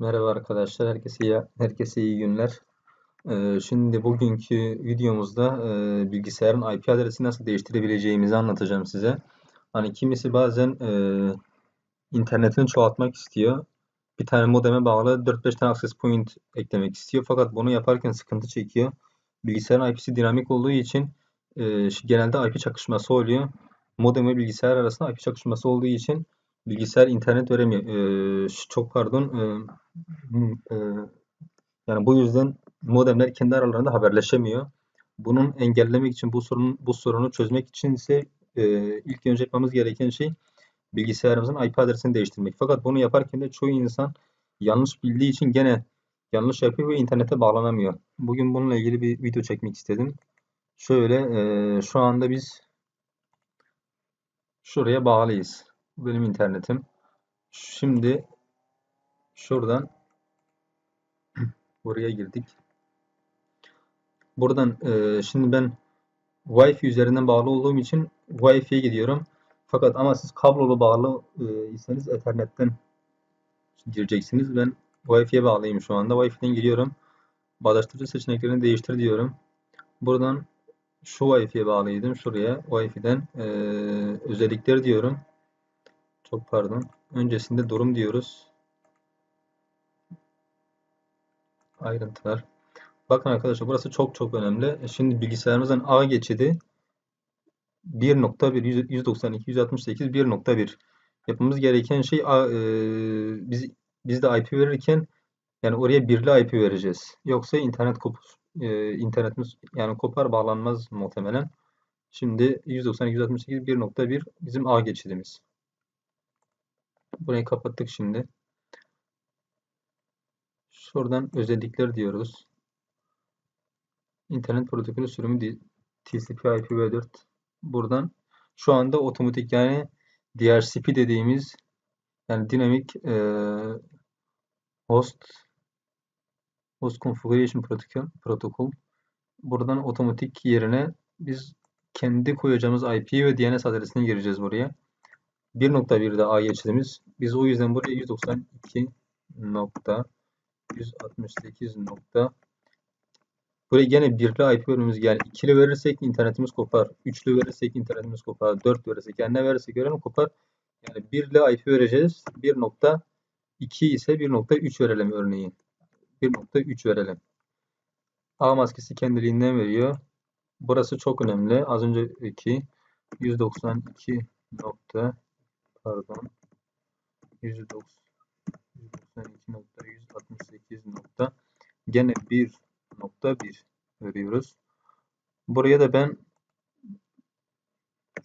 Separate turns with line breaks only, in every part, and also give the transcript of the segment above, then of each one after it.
Merhaba arkadaşlar, herkese iyi, herkese iyi günler. Ee, şimdi bugünkü videomuzda e, bilgisayarın IP adresini nasıl değiştirebileceğimizi anlatacağım size. Hani kimisi bazen e, internetini çoğaltmak istiyor. Bir tane modeme bağlı 4-5 tane access point eklemek istiyor. Fakat bunu yaparken sıkıntı çekiyor. Bilgisayarın IP'si dinamik olduğu için e, genelde IP çakışması oluyor. Modem ve bilgisayar arasında IP çakışması olduğu için bilgisayar internet veremiyor. E, çok pardon. E, e, yani bu yüzden modemler kendi aralarında haberleşemiyor. Bunun engellemek için bu sorun bu sorunu çözmek için ise e, ilk önce yapmamız gereken şey bilgisayarımızın IP adresini değiştirmek. Fakat bunu yaparken de çoğu insan yanlış bildiği için gene yanlış yapıyor ve internete bağlanamıyor. Bugün bununla ilgili bir video çekmek istedim. Şöyle e, şu anda biz şuraya bağlıyız. Bu benim internetim. Şimdi şuradan buraya girdik. Buradan e, şimdi ben Wi-Fi üzerinden bağlı olduğum için Wi-Fi'ye gidiyorum. Fakat ama siz kablolu bağlı e, iseniz Ethernet'ten gireceksiniz. Ben Wi-Fi'ye bağlıyım şu anda. Wi-Fi'den giriyorum. Bağdaştırıcı seçeneklerini değiştir diyorum. Buradan şu Wi-Fi'ye bağlıydım. Şuraya Wi-Fi'den e, özellikler diyorum. Çok pardon. Öncesinde durum diyoruz. Ayrıntılar. Bakın arkadaşlar burası çok çok önemli. E, şimdi bilgisayarımızın A geçidi 1.1 192 168 1.1 yapmamız gereken şey A, e, biz biz de IP verirken yani oraya birli IP vereceğiz. Yoksa internet kop e, internetimiz yani kopar bağlanmaz muhtemelen. Şimdi 192 168 1.1 bizim A geçidimiz. Burayı kapattık şimdi. Şuradan özellikler diyoruz. İnternet protokolü sürümü TCP/IP-v4. Buradan şu anda otomatik yani DHCP dediğimiz yani dinamik e, host host configuration protokol protokol buradan otomatik yerine biz kendi koyacağımız IP ve DNS adresini gireceğiz buraya. 1.1'de A geçtiğimiz. Biz o yüzden buraya 192 nokta 168 nokta Buraya gene birli IP bölümümüz yani ikili verirsek internetimiz kopar. Üçlü verirsek internetimiz kopar. Dört verirsek yani ne verirsek verelim kopar. Yani birli IP vereceğiz. 1.2 ise 1.3 verelim örneğin. 1.3 verelim. A maskesi kendiliğinden veriyor. Burası çok önemli. Az önceki 192 nokta pardon 192.168 nokta gene 1.1 veriyoruz. Buraya da ben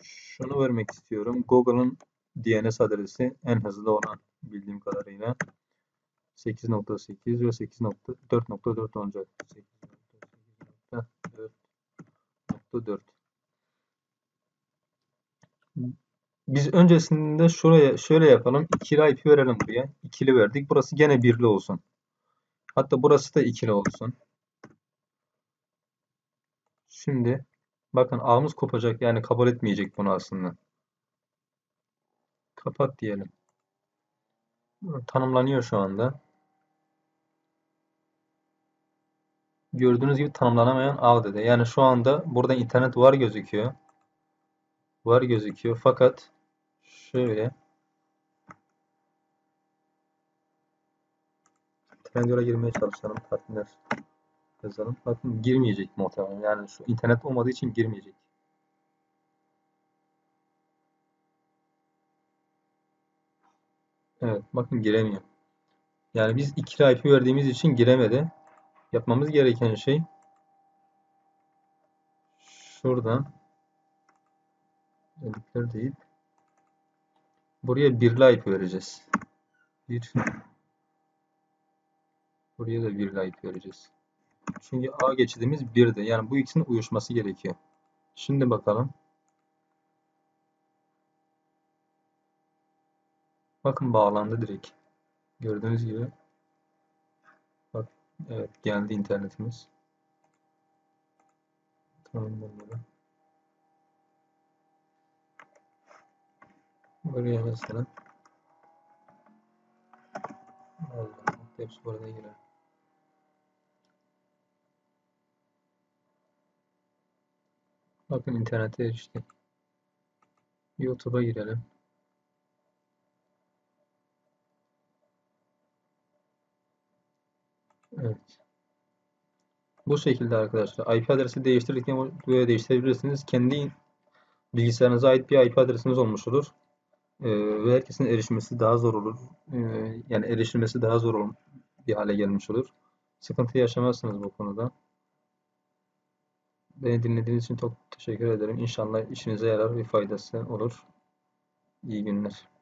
şunu vermek istiyorum. Google'ın DNS adresi en hızlı olan bildiğim kadarıyla 8.8 ve 8.4.4 olacak. 8.4.4 Biz öncesinde şuraya şöyle yapalım. İkili IP verelim buraya. İkili verdik. Burası gene birli olsun. Hatta burası da ikili olsun. Şimdi bakın ağımız kopacak. Yani kabul etmeyecek bunu aslında. Kapat diyelim. Tanımlanıyor şu anda. Gördüğünüz gibi tanımlanamayan ağ dedi. Yani şu anda burada internet var gözüküyor. Var gözüküyor. Fakat Şöyle. Trendyol'a girmeye çalışalım. Partner yazalım. Bakın girmeyecek muhtemelen. Yani şu internet olmadığı için girmeyecek. Evet. Bakın giremiyor. Yani biz ikili IP verdiğimiz için giremedi. Yapmamız gereken şey şuradan özellikler deyip Buraya bir IP vereceğiz. Bir. Buraya da bir IP vereceğiz. Çünkü A geçidimiz 1'de. Yani bu ikisinin uyuşması gerekiyor. Şimdi bakalım. Bakın bağlandı direkt. Gördüğünüz gibi. Bak evet geldi internetimiz. Tamam bunları. Buraya mesela Allah. Hepsi bu arada girer. Bakın internete eriştik. YouTube'a girelim. Evet. Bu şekilde arkadaşlar. IP adresi değiştirirken böyle değiştirebilirsiniz. Kendi bilgisayarınıza ait bir IP adresiniz olmuş olur. Ee, ve herkesin erişmesi daha zor olur. Ee, yani erişilmesi daha zor olur, bir hale gelmiş olur. Sıkıntı yaşamazsınız bu konuda. Beni dinlediğiniz için çok teşekkür ederim. İnşallah işinize yarar ve faydası olur. İyi günler.